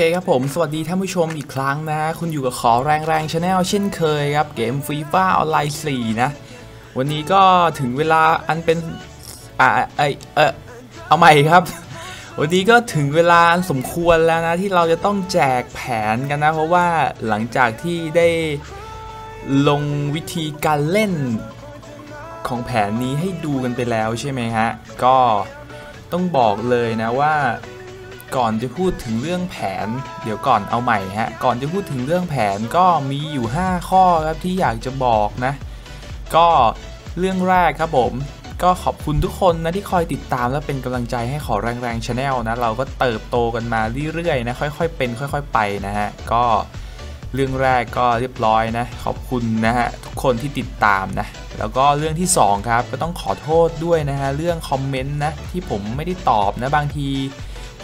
เคครับผม สวัสดีท่านผู้ชมอีกครั้งนะ คุณอยู่กับขอแรงแรงชาแนลเช่นเคยครับ เกมฟีฟ่าออนไลน์4นะ วันนี้ก็ถึงเวลาอันเป็น อ่าไอเออเอาใหม่ครับ วันนี้ก็ถึงเวลาอันสมควรแล้วนะ ที่เราจะต้องแจกแผนกันนะ เพราะว่าหลังจากที่ได้ลงวิธีการเล่นของแผนนี้ให้ดูกันไปแล้วใช่ไหมฮะ ก็ต้องบอกเลยนะว่า ก่อนจะพูดถึงเรื่องแผน เดี๋ยวก่อนเอาใหม่ฮะ ก่อนจะพูดถึงเรื่องแผนก็มีอยู่ 5 ข้อครับที่อยากจะบอกนะ ก็เรื่องแรกครับผม ก็ขอบคุณทุกคนนะที่คอยติดตามและเป็นกำลังใจให้ขอแรงแรงชาแนลนะ เราก็เติบโตกันมาเรื่อยๆนะ ค่อยๆ เป็น ค่อย ๆ ไปนะฮะ ก็เรื่องแรกก็เรียบร้อยนะ ขอบคุณนะฮะทุกคนที่ติดตามนะ แล้วก็เรื่องที่สองครับ ก็ต้องขอโทษด้วยนะฮะเรื่องคอมเมนต์นะที่ผมไม่ได้ตอบนะบางที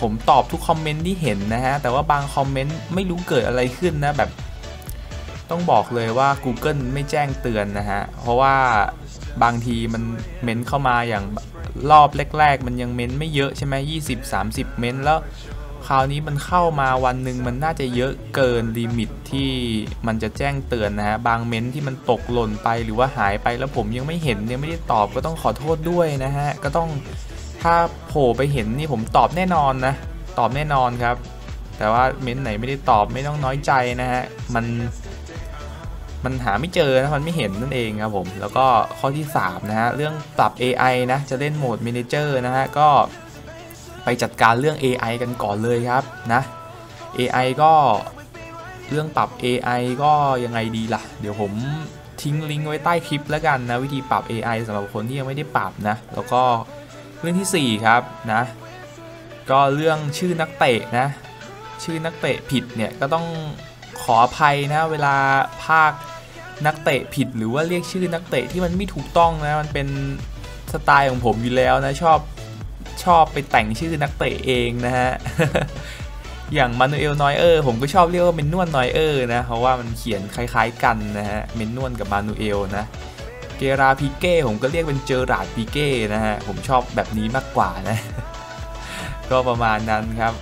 ผมตอบทุกคอมเมนต์ที่เห็นนะฮะ แต่ว่าบางคอมเมนต์ไม่รู้เกิดอะไรขึ้นนะแบบ ต้องบอกเลยว่า Google ไม่แจ้งเตือนนะฮะ เพราะว่าบางทีมันเม้นเข้ามาอย่างรอบแรกๆ มันยังเม้นไม่เยอะใช่ไหม20 30เม้นแล้วคราวนี้มันเข้ามาวันหนึ่งมันน่าจะเยอะเกินลิมิตที่มันจะแจ้งเตือนนะฮะ บางเม้นที่มันตกหล่นไปหรือว่าหายไปแล้วผมยังไม่เห็นยังไม่ได้ตอบก็ต้องขอโทษด้วยนะฮะ ก็ต้อง ถ้าโผล่ไปเห็นนี่ผมตอบแน่นอนนะ ตอบแน่นอนครับ แต่ว่าเม้นไหนไม่ได้ตอบไม่ต้องน้อยใจนะฮะ มันมันหาไม่เจอนะมันไม่เห็นนั่นเองครับผม แล้วก็ข้อที่ 3 นะฮะ เรื่องปรับ AI นะ จะเล่นโหมด Manager นะฮะ ก็ไปจัดการเรื่อง AI กันก่อนเลยครับนะ AI ก็เรื่องปรับ AI ก็ยังไงดีล่ะ เดี๋ยวผมทิ้งลิงก์ไว้ใต้คลิปแล้วกันนะ วิธีปรับ AI สำหรับคนที่ยังไม่ได้ปรับนะ แล้วก็ เรื่องที่ 4 ครับนะ ก็เรื่องชื่อนักเตะนะ ชื่อนักเตะผิดเนี่ยก็ต้องขออภัยนะเวลาภาคนักเตะผิดหรือว่าเรียกชื่อนักเตะที่มันไม่ถูกต้องนะมันเป็นสไตล์ของผมอยู่แล้วนะชอบชอบไปแต่งชื่อนักเตะเองนะฮะอย่างมานูเอลนอยเออร์ผมก็ชอบเรียกว่าเมนนวลนอยเออร์นะเพราะว่ามันเขียนคล้ายๆกันนะฮะเมนนวลกับมานูเอลนะ เกราพิเก้ผมก็เรียกเป็นเจอราดพิเก้นะฮะ ผมชอบแบบนี้มากกว่านะ ก็ประมาณนั้นครับ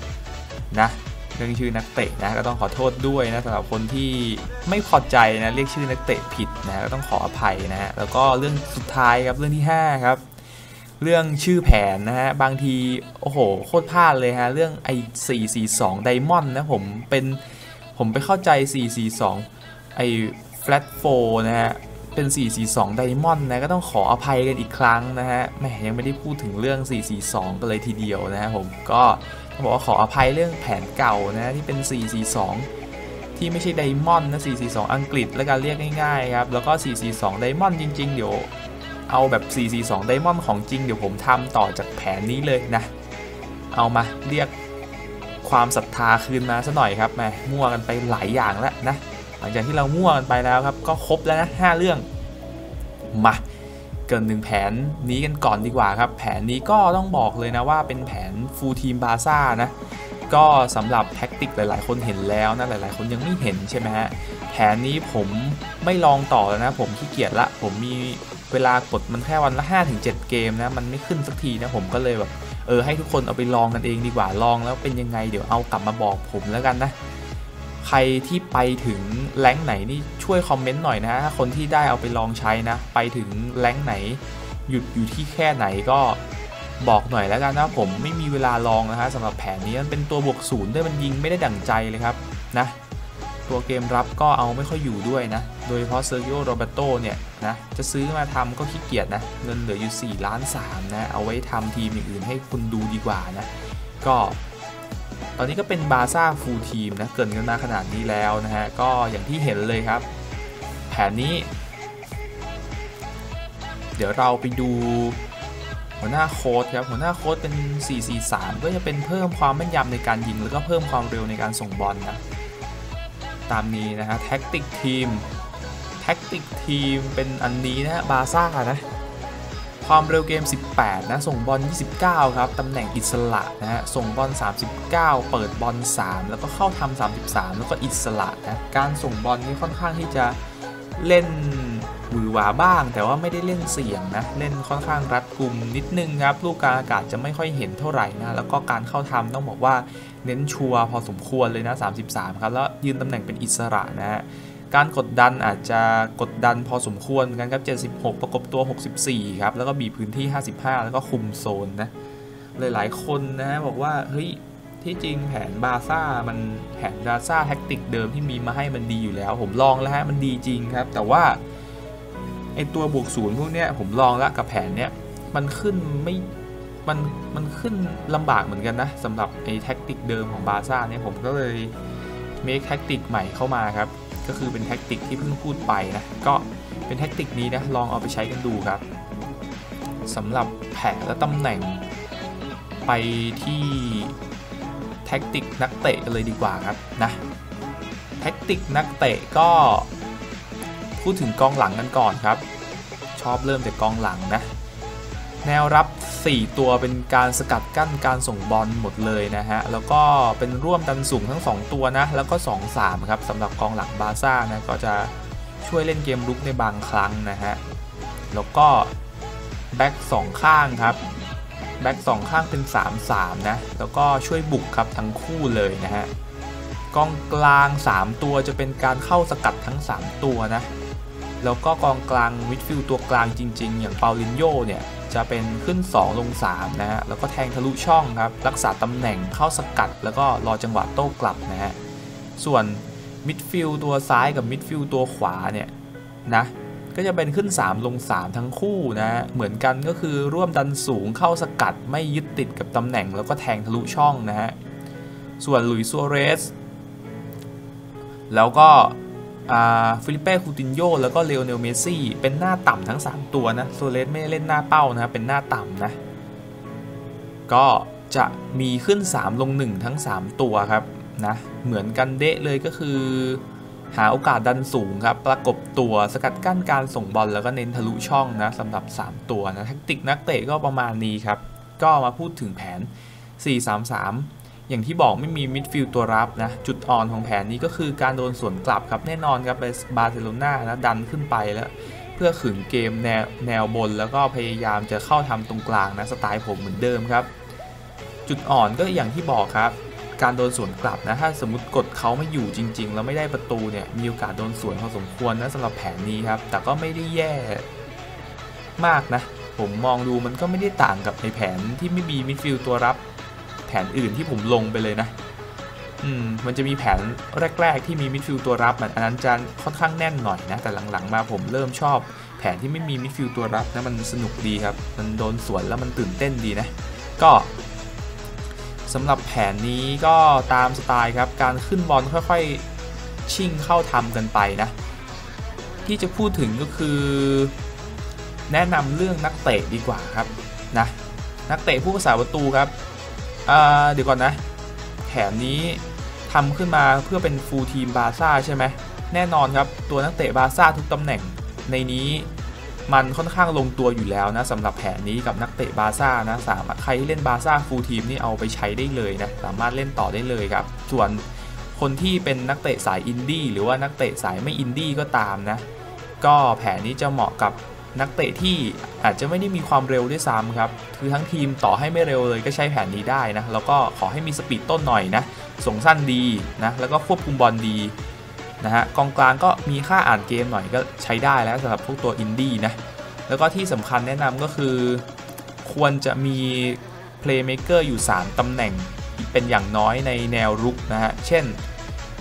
นะเรื่องชื่อนักเตะนะก็ต้องขอโทษด้วยนะสำหรับคนที่ไม่พอใจนะเรียกชื่อนักเตะผิดนะก็ต้องขออภัยนะฮะแล้วก็เรื่องสุดท้ายครับเรื่องที่ 5 ครับ เรื่องชื่อแผนนะฮะบางทีโอ้โหโคตรพลาดเลยฮะเรื่องไอ้442ไดมอนด์นะผมเป็นผมไปเข้าใจ 442 ไอ้ flat 4นะฮะ เป็น 442 Diamond นะก็ต้องขออภัยกันอีกครั้งนะฮะแหมยังไม่ได้พูดถึงเรื่อง 442 กันเลยทีเดียวนะฮะผมก็ต้องบอกว่าขออภัยเรื่องแผนเก่านะที่เป็น 442 ที่ไม่ใช่ Diamond นะ 442 อังกฤษและการเรียกง่ายๆครับแล้วก็ 442 Diamond จริง ๆ เดี๋ยวเอาแบบ 442 Diamond ของจริงเดี๋ยวผมทำต่อจากแผนนี้เลยนะเอามาเรียกความศรัทธาคืนมาซะหน่อยครับแหมมั่วกันไปหลายอย่างแล้วนะ หลังจากที่เรามั่วกันไปแล้วครับ ก็ครบแล้วนะ5เรื่อง มาเกินหนึ่งแผนนี้กันก่อนดีกว่าครับ แผนนี้ก็ต้องบอกเลยนะว่าเป็นแผนฟูลทีมบาซ่านะ ก็สำหรับแท็กติกหลาย ๆ คนเห็นแล้วนะ หลาย ๆ คนยังไม่เห็นใช่ไหมฮะ แผนนี้ผมไม่ลองต่อแล้วนะ ผมขี้เกียจละ ผมมีเวลากดมันแค่วันละ 5-7 เกมนะ มันไม่ขึ้นสักทีนะ ผมก็เลยแบบเออให้ทุกคนเอาไปลองกันเองดีกว่าลองแล้วเป็นยังไงเดี๋ยวเอากลับมาบอกผมแล้วกันนะ ใครที่ไปถึงแรงไหนนี่ช่วยคอมเมนต์หน่อยนะถ้าคนที่ได้เอาไปลองใช้นะ ไปถึงแรงไหน หยุดอยู่ที่แค่ไหนก็บอกหน่อยแล้วกันนะผมไม่มีเวลาลองนะฮะสำหรับแผนนี้มันเป็นตัวบวกศูนย์ด้วยมันยิงไม่ได้ดั่งใจเลยครับนะตัวเกมรับก็เอาไม่ค่อยอยู่ด้วยนะ โดยเฉพาะเซอร์กิโอโรเบโตเนี่ยนะจะซื้อมาทำก็ขี้เกียจนะ เงินเหลืออยู่ 4 ล้าน3นะ เอาไว้ทำทีมอื่นให้คุณดูดีกว่านะ ก็ ตอนนี้ก็เป็นบาซ่าฟูลทีมนะเกินกันมาขนาดนี้แล้วนะฮะ ก็อย่างที่เห็นเลยครับ แผนนี้ เดี๋ยวเราไปดูหัวหน้าโค้ดครับ หัวหน้าโค้ดเป็น 4-4-3 ก็จะเป็นเพิ่มความแม่นยำในการยิง แล้วก็เพิ่มความเร็วในการส่งบอลนะ ตามนี้นะฮะแท็กติกทีมแท็กติกทีมเป็นอันนี้นะฮะบาซ่านะ ความเร็วเกม 18 นะ ส่งบอล 29 ครับ ตำแหน่งอิสระนะฮะ ส่งบอล 39 เปิดบอล 3 แล้วก็เข้าทำ33 แล้วก็อิสระนะ การส่งบอลนี่ค่อนข้างที่จะเล่นหวือหวาบ้าง แต่ว่าไม่ได้เล่นเสี่ยงนะ เล่นค่อนข้างรัดกุมนิดนึงครับ ลูกกางอากาศจะไม่ค่อยเห็นเท่าไหร่นะ แล้วก็การเข้าทำต้องบอกว่าเน้นชัวร์พอสมควรเลยนะ 33 ครับ แล้วยืนตำแหน่งเป็นอิสระนะฮะ การกดดันอาจจะกดดันพอสมควรเหมือนกันครับ 76 ประกบตัว 64 ครับ แล้วก็บีพื้นที่ 55 แล้วก็คุมโซนนะ หลายๆคนนะบอกว่า เฮ้ย ที่จริงแผนบาซ่ามันแผนบาซ่าแท็กติกเดิมที่มีมาให้มันดีอยู่แล้ว ผมลองแล้วฮะ มันดีจริงครับ แต่ว่าไอตัวบวกศูนย์พวกเนี้ยผมลองแล้วกับแผนเนี้ยมันขึ้นไม่มันมันขึ้นลำบากเหมือนกันนะสำหรับไอแท็กติกเดิมของบาซ่าเนี่ยผมก็เลยเมคแท็กติกใหม่เข้ามาครับ ก็คือเป็นแท็กติกที่เพิ่งพูดไปนะก็เป็นแท็กติกนี้นะลองเอาไปใช้กันดูครับสำหรับแผนและตำแหน่งไปที่แท็กติกนักเตะกันเลยดีกว่าครับนะแท็กติกนักเตะก็พูดถึงกองหลังกันก่อนครับ ชอบเริ่มจากกองหลังนะ แนวรับ 4 ตัวเป็นการสกัดกั้นการส่งบอลหมดเลยนะฮะ แล้วก็เป็นร่วมดันสูงทั้ง 2 ตัวนะ แล้วก็ 2-3 ครับสำหรับกองหลังบาซ่านะ ก็จะช่วยเล่นเกมลุกในบางครั้งนะฮะ แล้วก็แบ็กสองข้างครับ แบ็กสองข้างเป็น 3-3 นะ แล้วก็ช่วยบุกครับทั้งคู่เลยนะฮะ กองกลาง 3 ตัวจะเป็นการเข้าสกัดทั้ง 3 ตัวนะ แล้วก็กองกลางมิดฟิลด์ตัวกลางจริง ๆ อย่างเปาลินโยเนี่ย จะเป็นขึ้น 2 ลง 3 นะฮะ แล้วก็แทงทะลุช่องครับ รักษาตำแหน่งเข้าสกัด แล้วก็รอจังหวะโต้กลับนะฮะ ส่วนมิดฟิลตัวซ้ายกับมิดฟิลตัวขวาเนี่ยนะก็จะเป็นขึ้น 3 ลง 3 ทั้งคู่นะ เหมือนกันก็คือร่วมดันสูงเข้าสกัดไม่ยึดติดกับตำแหน่ง แล้วก็แทงทะลุช่องนะฮะ ส่วนลุยซัวเรสแล้วก็ ฟิลิเป้คูตินโยแล้วก็เลโอเนลเมซี่ เป็นหน้าต่ำทั้ง 3 ตัวนะโซเรสไม่เล่นหน้าเป้านะเป็นหน้าต่ำนะ ก็จะมีขึ้น 3 ลง 1 ทั้ง 3 ตัวครับนะเหมือนกันเดะเลยก็คือ หาโอกาสดันสูงครับ ประกบตัวสกัดกั้นการส่งบอลแล้วก็เน้นทะลุช่องนะสำหรับ 3 ตัวนะแทคติกนักเตะก็ประมาณนี้ครับ ก็มาพูดถึงแผน 4-3-3 อย่างที่บอกไม่มีมิดฟิลด์ตัวรับนะ จุดอ่อนของแผนนี้ก็คือการโดนสวนกลับครับแน่นอนครับไปบาร์เซโลนานะดันขึ้นไปแล้ว เพื่อขึงเกมแนวแนวบนแล้วก็พยายามจะเข้าทำตรงกลางนะสไตล์ผมเหมือนเดิมครับ จุดอ่อนก็อย่างที่บอกครับ การโดนสวนกลับนะถ้าสมมติกดเขาไม่อยู่จริง ๆ แล้วไม่ได้ประตูเนี่ยมีโอกาสโดนสวนพอสมควรนะสำหรับแผนนี้ครับ แต่ก็ไม่ได้แย่มากนะ ผมมองดูมันก็ไม่ได้ต่างกับในแผนที่ไม่มีมิดฟิลด์ตัวรับ ผนอื่นที่ผมลงไปเลยนะ อืมมันจะมีแผนแรก ๆ ที่มีมิดฟิลด์ตัวรับอันนั้นจะค่อนข้างแน่นหน่อยนะ แต่หลังๆมาผมเริ่มชอบ แผนที่ไม่มีมิดฟิลด์ตัวรับนะมันสนุกดีครับ มันโดนสวนแล้วมันตื่นเต้นดีนะ ก็สำหรับแผนนี้ก็ตามสไตล์ครับ การขึ้นบอลค่อยๆ ชิ่งเข้าทำกันไปนะ ที่จะพูดถึงก็คือ แนะนำเรื่องนักเตะดีกว่าครับนะนักเตะผู้รักษาประตูครับ เดี๋ยวก่อนนะแผนนี้ทำขึ้นมาเพื่อเป็นฟูลทีมบาซ่าใช่ไหม แน่นอนครับ ตัวนักเตะบาซ่าทุกตำแหน่ง ในนี้มันค่อนข้างลงตัวอยู่แล้วนะสำหรับแผนนี้กับนักเตะบาซ่านะสามารถใครที่เล่นบาซ่าฟูลทีมนี่เอาไปใช้ได้เลยนะ สามารถเล่นต่อได้เลยครับ ส่วนคนที่เป็นนักเตะสายอินดี้หรือว่านักเตะสายไม่อินดี้ก็ตามนะ ก็แผนนี้จะเหมาะกับ นักเตะที่อาจจะไม่ได้มีความเร็วด้วยซ้ำครับ คือทั้งทีมต่อให้ไม่เร็วเลยก็ใช้แผนนี้ได้นะ แล้วก็ขอให้มีสปีดต้นหน่อยนะ ส่งสั้นดีนะ แล้วก็ควบคุมบอลดีนะฮะ กองกลางก็มีค่าอ่านเกมหน่อยก็ใช้ได้แล้วสำหรับพวกตัวอินดี้นะ แล้วก็ที่สำคัญแนะนำก็คือ ควรจะมีเพลย์เมคเกอร์อยู่ 3ตำแหน่งเป็นอย่างน้อยในแนวรุกนะฮะ เช่น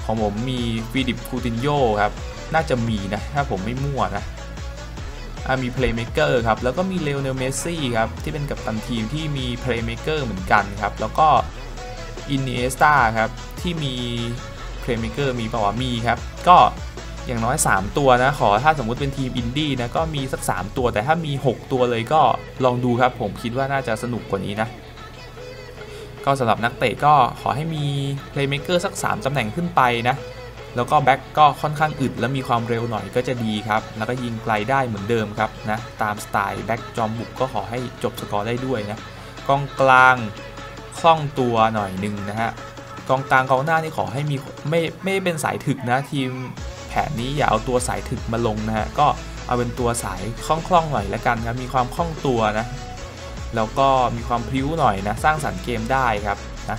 ของผมมีฟีดิปคูตินโยครับ น่าจะมีนะ ถ้าผมไม่มั่วนะ มีเพลย์เมเกอร์ครับ แล้วก็มีเลโอเนลเมสซี่ครับ ที่เป็นกัปตันทีมที่มีเพลย์เมเกอร์เหมือนกันครับ แล้วก็อินเนสตาครับ ที่มีเพลย์เมเกอร์มีปล่าวะมีครับ ก็อย่างน้อย 3 ตัวนะ ขอถ้าสมมุติเป็นทีมอินดี้นะ ก็มีสัก 3 ตัว แต่ถ้ามี 6 ตัวเลยก็ลองดูครับ ผมคิดว่าน่าจะสนุกกว่านี้นะ ก็สำหรับนักเตะก็ขอให้มีเพลย์เมคเกอร์สัก 3ตำแหน่งขึ้นไปนะ แล้วก็แบ็กก็ค่อนข้างอึดและมีความเร็วหน่อยก็จะดีครับ แล้วก็ยิงไกลได้เหมือนเดิมครับนะตามสไตล์แบ็กจอมบุกก็ขอให้จบสกอร์ได้ด้วยนะกองกลางคล่องตัวหน่อยหนึ่งนะฮะกองกลางกองหน้านี่ขอให้มีไม่ไม่เป็นสายถึกนะทีมแผนนี้อย่าเอาตัวสายถึกมาลงนะฮะก็เอาเป็นตัวสายคล่องๆหน่อยแล้วกันครับมีความคล่องตัวนะแล้วก็มีความพริ้วหน่อยนะสร้างสรรค์เกมได้ครับนะ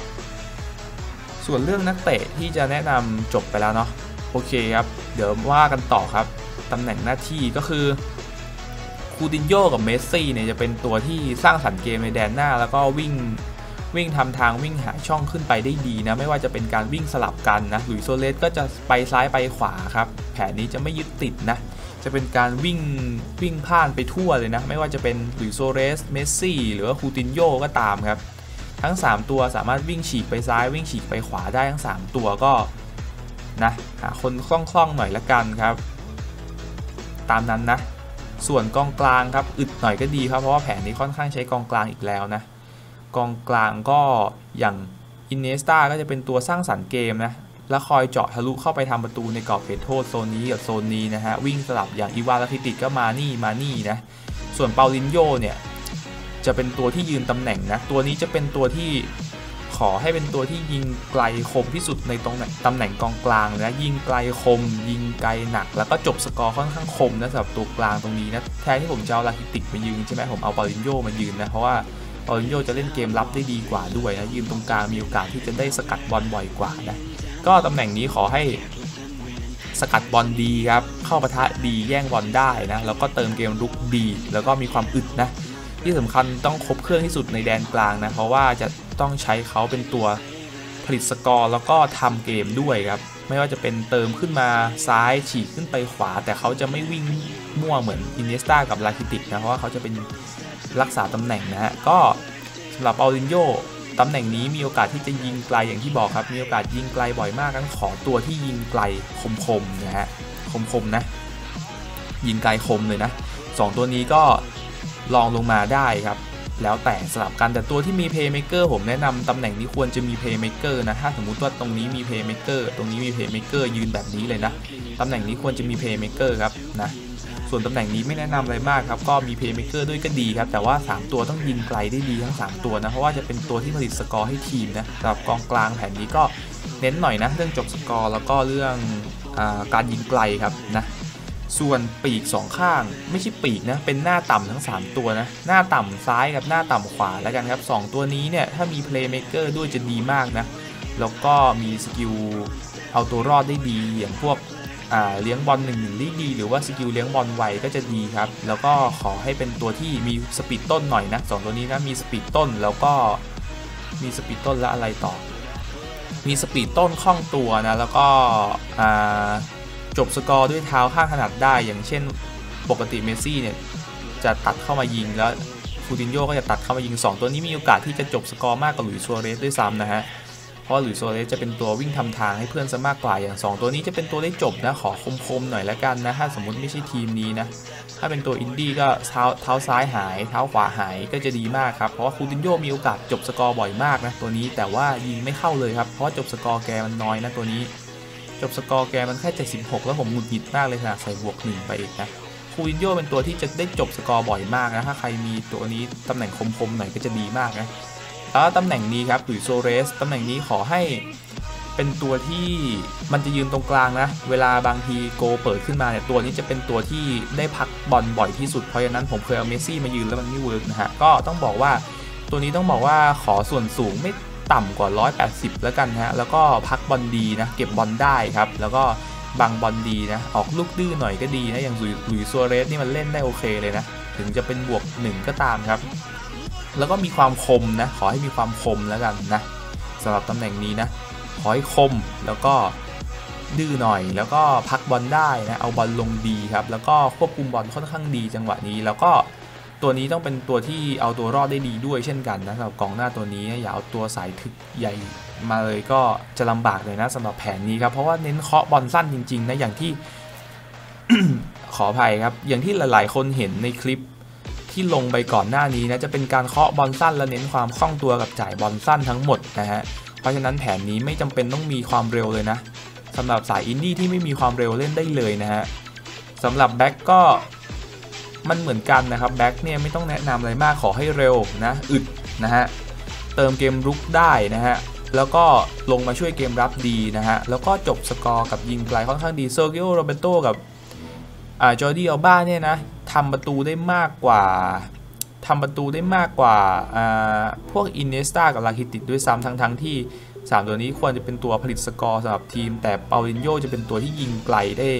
ส่วนเรื่องนักเตะที่จะแนะนำจบไปแล้วเนาะโอเคครับ เดี๋ยวว่ากันต่อครับตำแหน่งหน้าที่ก็คือคูตินโยกับเมสซี่เนี่ยจะเป็นตัวที่สร้างสรรค์เกมในแดนหน้า แล้วก็วิ่งวิ่งทำทางวิ่งหาช่องขึ้นไปได้ดีนะไม่ว่าจะเป็นการวิ่งสลับกันนะหลุยโซเลสก็จะไปซ้ายไปขวาครับ แผนนี้จะไม่ยึดติดนะ จะเป็นการวิ่งวิ่งผ่านไปทั่วเลยนะ ไม่ว่าจะเป็นหลุยโซเลสเมสซี่หรือว่าคูตินโยก็ตามครับ ทั้ง 3 ตัวสามารถวิ่งฉีกไปซ้ายวิ่งฉีกไปขวาได้ทั้ง 3 ตัวก็นะหาคนคล่องๆหน่อยละกันครับ ตามนั้นนะ ส่วนกองกลางครับอึดหน่อยก็ดีครับเพราะว่าแผนนี้ค่อนข้างใช้กองกลางอีกแล้วนะกองกลางก็อย่างอินเนสตาก็จะเป็นตัวสร้างสรรค์เกมนะแล้วคอยเจาะทะลุเข้าไปทำประตูในกรอบเขตโทษโซนนี้กับโซนนี้นะฮะวิ่งสลับอย่างอีวาลาคิติก็มานี่มานี่นะส่วนเปาลินโยเนี่ย จะเป็นตัวที่ยืนตำแหน่งนะ ตัวนี้จะเป็นตัวที่ขอให้เป็นตัวที่ยิงไกลคมที่สุดในตรงตำแหน่งกองกลางนะยิงไกลคม ยิงไกลหนัก แล้วก็จบสกอร์ค่อนข้างคมนะสำหรับตัวกลางตรงนี้นะแทนที่ผมจะเอาลาคิติกมายืนใช่ไหมผมเอาปาลินโยมายืนนะเพราะว่าปอลินโยจะเล่นเกมรับได้ดีกว่าด้วยนะยืนตรงกลางมีโอกาสที่จะได้สกัดบอลบ่อยกว่านะก็ตำแหน่งนี้ขอให้สกัดบอลดีครับเข้าปะทะดีแย่งบอลได้นะแล้วก็เติมเกมรุกดี แล้วก็มีความอึดนะ ที่สำคัญต้องครบเครื่องที่สุดในแดนกลางนะ เพราะว่าจะต้องใช้เขาเป็นตัวผลิตสกอร์แล้วก็ทำเกมด้วยครับ ไม่ว่าจะเป็นเติมขึ้นมาซ้ายฉีกขึ้นไปขวา แต่เขาจะไม่วิ่งมั่วเหมือนอินเนสตากับลาคิติกนะ เพราะว่าเขาจะเป็นรักษาตำแหน่งนะฮะ ก็สำหรับออรินโยตำแหน่งนี้มีโอกาสที่จะยิงไกลอย่างที่บอกครับ มีโอกาสยิงไกลบ่อยมากกันขอตัวที่ยิงไกลคมๆนะฮะคมๆนะ ยิงไกลคมเลยนะสองตัวนี้ก็ ลองลงมาได้ครับ แล้วแต่สลับกันแต่ตัวที่มีเพย์เมเกอร์ผมแนะนำตำแหน่งนี้ควรจะมีเพย์เมเกอร์นะ ถ้าสมมุติว่าตรงนี้มีเพย์เมเกอร์ตรงนี้มีเพย์เมเกอร์ยืนแบบนี้เลยนะตำแหน่งนี้ควรจะมีเพย์เมเกอร์ครับนะส่วนตำแหน่งนี้ไม่แนะนำอะไรมากครับ ก็มีเพย์เมเกอร์ด้วยก็ดีครับ แต่ว่า 3 ตัวต้องยิงไกลได้ดีทั้ง 3 ตัวนะ เพราะว่าจะเป็นตัวที่ผลิตสกอร์ให้ทีมนะสำหรับกองกลางแผนนี้ก็เน้นหน่อยนะ เรื่องจบสกอร์แล้วก็เรื่องอการยิงไกลครับนะ ส่วนปีก 2 ข้าง ไม่ใช่ปีกนะ เป็นหน้าต่ำทั้ง 3 ตัวนะ หน้าต่ำซ้ายกับหน้าต่ำขวาแล้วกันครับ 2 ตัวนี้เนี่ย ถ้ามีเพลย์เมเกอร์ด้วยจะดีมากนะ แล้วก็มีสกิลเอาตัวรอดได้ดี อย่างพวกเลี้ยงบอลหนึ่งหนึ่งได้ดี หรือว่าสกิลเลี้ยงบอลไวก็จะดีครับ แล้วก็ขอให้เป็นตัวที่มีสปีดต้นหน่อยนะสองตัวนี้นะมีสปีดต้นแล้วก็มีสปีดต้นและอะไรต่อ มีสปีดต้นคล่องตัวนะแล้วก็ จบสกอร์ด้วยเท้าข้างขนาดได้ อย่างเช่นปกติเมสซี่เนี่ยจะตัดเข้ามายิงแล้วฟูตินโยก็จะตัดเข้ามายิง 2 ตัวนี้มีโอกาสที่จะจบสกอร์มากกว่าหลุยส์ซัวเรสด้วยซ้ำนะฮะ เพราะหรือโซเลสจะเป็นตัววิ่งทำทางให้เพื่อนซะมากกว่าอย่าง 2 ตัวนี้จะเป็นตัวได้จบนะขอคมๆหน่อยแล้วกันนะถ้าสมมุติไม่ใช่ทีมนี้นะ ถ้าเป็นตัวอินดี้ก็เท้าเท้าซ้ายหาย เท้าขวาหายก็จะดีมากครับ เพราะว่าคูตินโยมีโอกาสจบสกอร์บ่อยมากนะตัวนี้แต่ว่ายิงไม่เข้าเลยครับเพราะจบสกอร์แกมันน้อยนะตัวนี้ จบสกอร์แกมันแค่ 76 แล้วผมหงุดหงิดมากเลยนะใส่บวกหนึ่งไปอีกนะคูตินโยเป็นตัวที่จะได้จบสกอร์บ่อยมากนะถ้าใครมีตัวนี้ตำแหน่งคมๆหน่อยก็จะดีมากนะแล้วตำแหน่งนี้ครับหรือโซเรสตำแหน่งนี้ขอให้เป็นตัวที่มันจะยืนตรงกลางนะ เวลาบางทีโกเปิดขึ้นมาเนี่ยตัวนี้จะเป็นตัวที่ได้พักบอลบ่อยที่สุดเพราะฉะนั้นผมเคยเอาเมซี่มายืนแล้วมันไม่เวิร์กนะฮะก็ต้องบอกว่าตัวนี้ต้องบอกว่าขอส่วนสูงไม่ ต่ำกว่า 180 แล้วกันฮะ แล้วก็พักบอลดีนะ เก็บบอลได้ครับ แล้วก็บังบอลดีนะ ออกลูกดื้อหน่อยก็ดีนะ อย่างหลุยซัวเรสนี่มันเล่นได้โอเคเลยนะ ถึงจะเป็นบวกหนึ่งก็ตามครับ แล้วก็มีความคมนะ ขอให้มีความคมแล้วกันนะสำหรับตำแหน่งนี้นะ ขอให้คม แล้วก็ดื้อหน่อย แล้วก็พักบอลได้นะ เอาบอลลงดีครับ แล้วก็ควบคุมบอลค่อนข้างดีจังหวะนี้ แล้วก็ ตัวนี้ต้องเป็นตัวที่เอาตัวรอดได้ดีด้วยเช่นกันนะสำหรับกองหน้าตัวนี้อย่าเอาตัวสายถึกใหญ่มาเลยก็จะลำบากเลยนะสำหรับแผนนี้ครับเพราะว่าเน้นเคาะบอลสั้นจริงๆนะอย่างที่ ขออภัยครับ อย่างที่หลายๆ คนเห็นในคลิปที่ลงไปก่อนหน้านี้นะจะเป็นการเคาะบอลสั้นและเน้นความคล่องตัวกับจ่ายบอลสั้นทั้งหมดนะฮะเพราะฉะนั้นแผนนี้ไม่จำเป็นต้องมีความเร็วเลยนะสำหรับสายอินดี้ที่ไม่มีความเร็วเล่นได้เลยนะฮะสำหรับแบ็กก็ มันเหมือนกันนะครับแบ็กเนี่ยไม่ต้องแนะนำอะไรมากขอให้เร็วนะอึดนะฮะเติมเกมรุกได้นะฮะแล้วก็ลงมาช่วยเกมรับดีนะฮะแล้วก็จบสกอร์กับยิงไกลค่อนข้างดีเซอร์กิโอโรเบโตกับอ่าจอร์ดี้อัลบ้าเนี่ยนะทำประตูได้มากกว่าทำประตูได้มากกว่าอ่าพวกอินเนสตากับลาคิติดด้วยซ้ำทั้งทั้งที่ 3 ตัวนี้ควรจะเป็นตัวผลิตสกอร์สำหรับทีม แต่เปาลินโยจะเป็นตัวที่ยิงไกลได้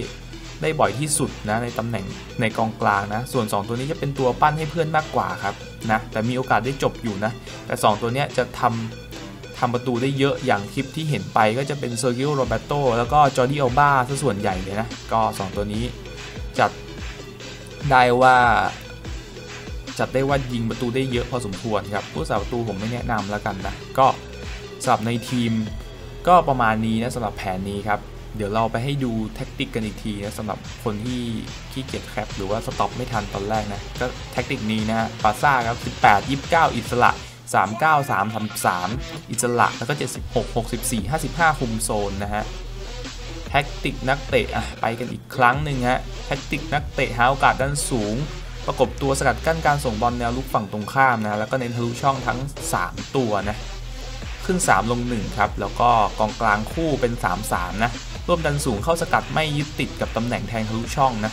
ได้บ่อยที่สุดนะในตำแหน่งในกองกลางนะ ส่วน 2 ตัวนี้จะเป็นตัวปั้นให้เพื่อนมากกว่าครับนะแต่มีโอกาสได้จบอยู่นะ แต่ 2 ตัวนี้จะทำทำประตูได้เยอะอย่างคลิปที่เห็นไปก็จะเป็นเซอร์กิโอโรเบโตแล้วก็จอร์ดี้อัลบาซะส่วนใหญ่เลยนะ ก็ 2 ตัวนี้จัดได้ว่าจัดได้ว่ายิงประตูได้เยอะพอสมควรครับผู้สาประตูผมไม่แนะนำแล้วกันนะ ก็สำหรับในทีมก็ประมาณนี้นะสำหรับแผนนี้ครับ เดี๋ยวเราไปให้ดูแท็กติกกันอีกทีนะสำหรับคนที่ขี้เกียจแคปหรือว่าสต็อปไม่ทันตอนแรกนะ ก็แท็กติกนี้นะปาซ่าครับ 18 29 อิสระ 39 3 33 อิสระ แล้วก็ 76 64 55 คุมโซนนะฮะแท็กติกนักเตะอะไปกันอีกครั้งหนึ่งฮะแท็กติกนักเตะหาโอกาสด้านสูง ประกบตัวสกัดกั้นการส่งบอลแนวลุกฝั่งตรงข้ามนะแล้วก็เน้นทะลุช่องทั้ง 3 ตัวนะขึ้น 3 ลง 1 ครับ แล้วก็กองกลางคู่เป็น 3-3 นะ ร่วมดันสูงเข้าสกัดไม่ยึดติดกับตำแหน่งแทงทะลุช่องนะ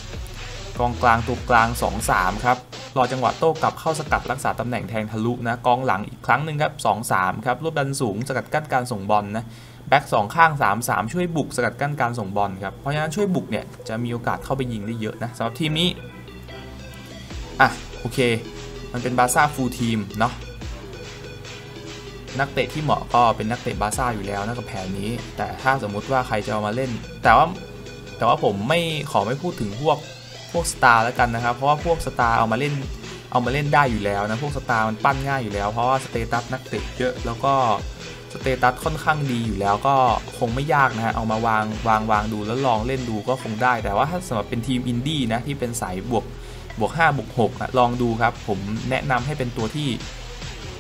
กองกลางตัวกลาง 2-3 ครับรอจังหวะโต้กลับเข้าสกัดรักษาตำแหน่งแทงทะลุนะกองหลังอีกครั้งหนึ่งครับ 2-3 ครับร่วมดันสูงสกัดกั้นการส่งบอลนะแบ็กสองข้าง 3-3 ช่วยบุกสกัดกั้นการส่งบอลครับเพราะฉะนั้นช่วยบุกเนี่ยจะมีโอกาสเข้าไปยิงได้เยอะนะสำหรับทีมนี้อะโอเค มันเป็นบาซ่าฟูลทีมเนาะ นักเตะที่เหมาะก็เป็นนักเตะบาซ่าอยู่แล้วนะกับแผนนี้ แต่ถ้าสมมุติว่าใครจะเอามาเล่น แต่ว่าแต่ว่าผมไม่ขอไม่พูดถึงพวกพวกสตาร์แล้วกันนะครับ เพราะว่าพวกสตาร์เอามาเล่นเอามาเล่นได้อยู่แล้วนะ พวกสตาร์มันปั้นง่ายอยู่แล้ว เพราะว่าสเตตัสนักเตะเยอะแล้วก็สเตตัสค่อนข้างดีอยู่แล้วก็คงไม่ยากนะฮะ เอามาวางวางวางดูแล้วลองเล่นดูก็คงได้ แต่ว่าถ้าสำหรับเป็นทีมอินดี้นะที่เป็นสายบวกบวก5บวก6อะลองดูครับ ผมแนะนำให้เป็นตัวที่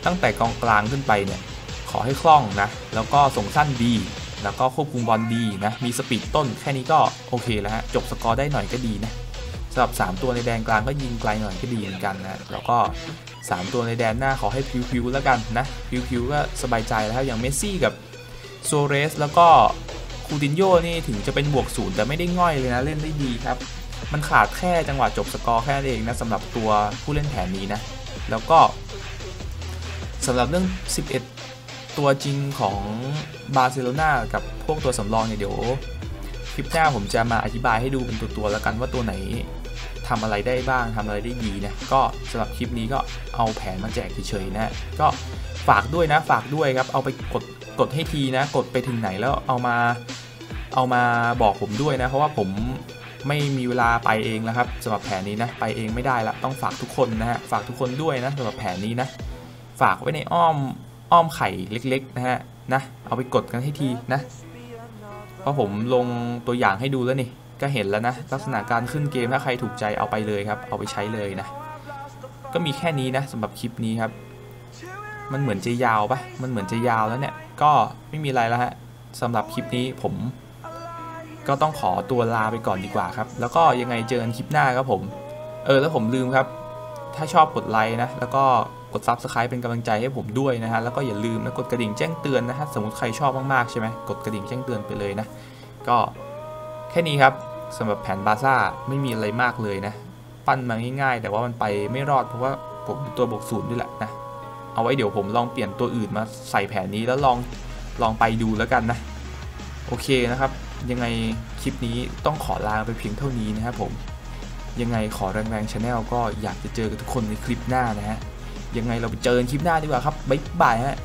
ตั้งแต่กองกลางขึ้นไปเนี่ยขอให้คล่องนะ แล้วก็ส่งสั้นดี แล้วก็ควบคุมบอลดีนะ มีสปีดต้นแค่นี้ก็โอเคแล้วฮะ จบสกอร์ได้หน่อยก็ดีนะสำหรับ 3 ตัวในแดนกลางก็ยิงไกลหน่อยก็ดีเหมือนกันนะ แล้วก็ 3 ตัวในแดนหน้าขอให้พิวๆแล้วกันนะ พิวๆก็สบายใจแล้วอย่างเมสซี่กับโซเรสแล้วก็คูตินโยนี่ถึงจะเป็นบวกศูนย์แต่ไม่ได้ง่อยเลยนะเล่นได้ดีครับ มันขาดแค่จังหวะจบสกอร์แค่นั้นเองนะสำหรับตัวผู้เล่นแผนนี้นะ แล้วก็ สำหรับเรื่อง 11 ตัวจริงของบาร์เซโลนากับพวกตัวสำรองเนี่ยเดี๋ยวคลิปหน้าผมจะมาอธิบายให้ดูเป็นตัวๆแล้วกันว่าตัวไหนทำอะไรได้บ้างทำอะไรได้ดีนะก็สำหรับคลิปนี้ก็เอาแผนมาแจกเฉยๆนะก็ฝากด้วยนะฝากด้วยครับเอาไปกดกดให้ทีนะ กดไปถึงไหนแล้วเอามาเอามาบอกผมด้วยนะ เพราะว่าผมไม่มีเวลาไปเองแล้วครับสำหรับแผนนี้นะไปเองไม่ได้ละต้องฝากทุกคนนะฮะฝากทุกคนด้วยนะสำหรับแผนนี้นะ ฝากไว้ในอ้อมอ้อมไข่เล็ก ๆ นะฮะนะเอาไปกดกันให้ทีนะ เพราะผมลงตัวอย่างให้ดูแล้วนี่ก็เห็นแล้วนะ ลักษณะการขึ้นเกมถ้าใครถูกใจเอาไปเลยครับ เอาไปใช้เลยนะ ก็มีแค่นี้นะสำหรับคลิปนี้ครับ มันเหมือนจะยาวปะมันเหมือนจะยาวแล้วเนี่ย ก็ไม่มีอะไรแล้วฮะสำหรับคลิปนี้ผม ก็ต้องขอตัวลาไปก่อนดีกว่าครับ แล้วก็ยังไงเจอกันคลิปหน้าครับผม เออแล้วผมลืมครับ ถ้าชอบกดไลค์นะ แล้วก็ กด Subscribe เป็นกำลังใจให้ผมด้วยนะฮะแล้วก็อย่าลืมนะกดกระดิ่งแจ้งเตือนนะฮะสมมติใครชอบมากๆใช่ไหมกดกระดิ่งแจ้งเตือนไปเลยนะก็แค่นี้ครับสำหรับแผนบาซ่าไม่มีอะไรมากเลยนะ ปั้นมาง่ายๆ แต่ว่ามันไปไม่รอดเพราะว่าผมตัวบวกศูนย์ด้วยแหละนะเอาไว้เดี๋ยวผมลองเปลี่ยนตัวอื่นมาใส่แผนนี้แล้วลองลองไปดูแล้วกันนะ โอเคนะครับ ยังไงคลิปนี้ต้องขอลาไปเพียงเท่านี้นะครับผมยังไงขอแรงๆชาแนลก็อยากจะเจอกับทุกคนในคลิปหน้านะฮะ ยังไงเราไปเจอกันคลิปหน้าดีกว่าครับบ๊ายบายฮะ